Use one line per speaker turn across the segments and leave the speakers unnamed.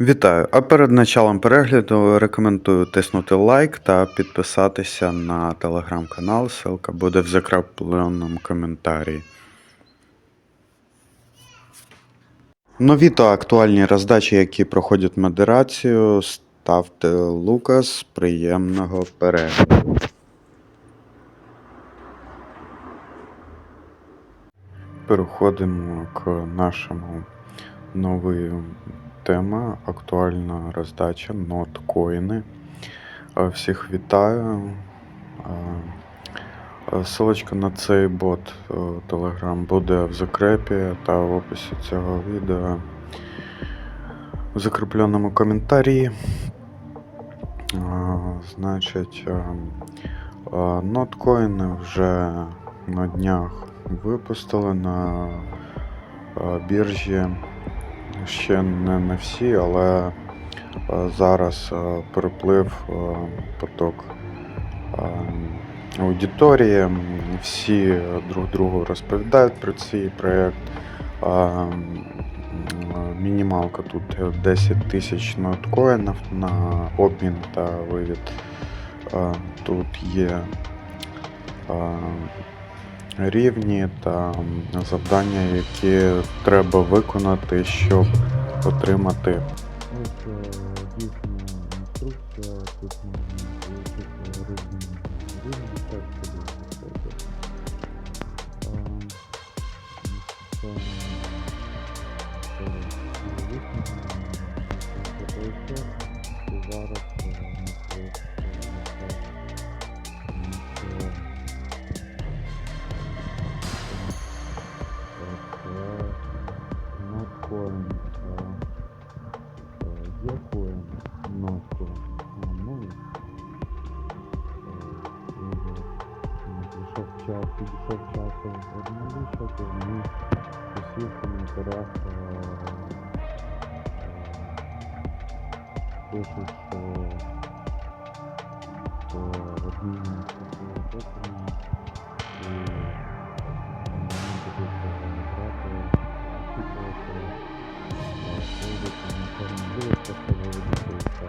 Вітаю! А перед началом перегляду рекомендую тиснути лайк та підписатися на телеграм-канал. Ссылка буде в закріпленому коментарі. Нові та актуальні роздачі, які проходять модерацію, ставте Лукас. Приємного перегляду. Переходимо к нашому новій тема, актуальна роздача, ноткоїни. Е, Всіх вітаю. Е, е, Ссылочка на цей бот Telegram буде в закрепі та в описі цього відео. В закріпленому коментарі. Значить, ноткоїни вже на днях випустили на біржі. Ще не на всі, але е, зараз е, переплив е, поток аудиторії. Всі друг другу розповідають про цей проєкт. Мінімалка тут 10 тисяч ноткоїнів на обмін та вивід. Тут є рівні та завдання, які треба виконати, щоб отримати.
Ось е, дійсно інструкція, тут можна різні. Ем, ПСР, і зараз е, ми ну, прийшов час, підійшов час обналічувати, ми усі в коментарях е, е, пишуть, що по обміну такого токену і мені буде брати, опитувати, виводити на чорну вулицю, що виводити і все.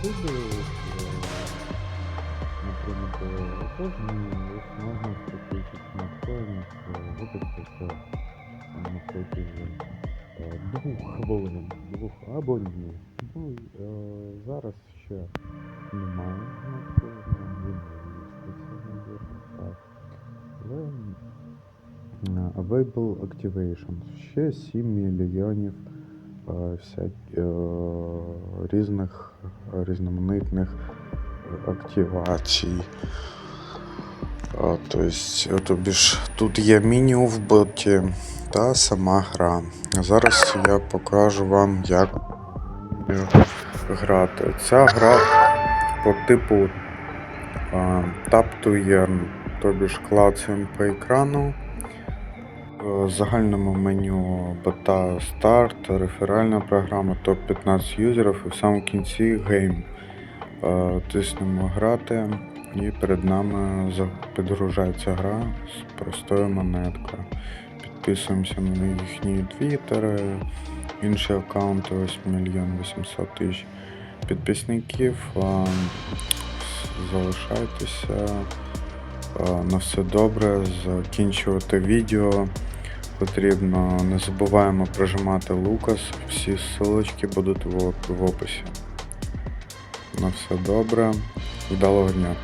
стейкінг, Рівень. Наприклад, кожен можна статистику настроєння випадку це на протязі е, двох хвилин, двох або. Ну, е, зараз ще немає настроєння, він так. Але е, Available Activation. Ще 7 мільйонів е, всяк- різних різноманітних активацій. А, тобто, тобі ж тут є меню в боті та сама гра. Зараз я покажу вам, як грати. Ця гра по типу а, Earn, тобі ж клацаємо по екрану. В загальному меню бота старт, реферальна програма, топ-15 юзерів і в самому кінці гейм. Е, Тиснемо грати і перед нами підгружається гра з простою монеткою. Підписуємося на їхні твіттери, інші аккаунти, ось мільйон 800 тисяч підписників. Е, Залишайтеся. Е, На все добре, закінчувати відео. Потрібно не забуваємо прожимати Лукас. Всі ссылочки будуть в описі. На все добре. Вдалого дня.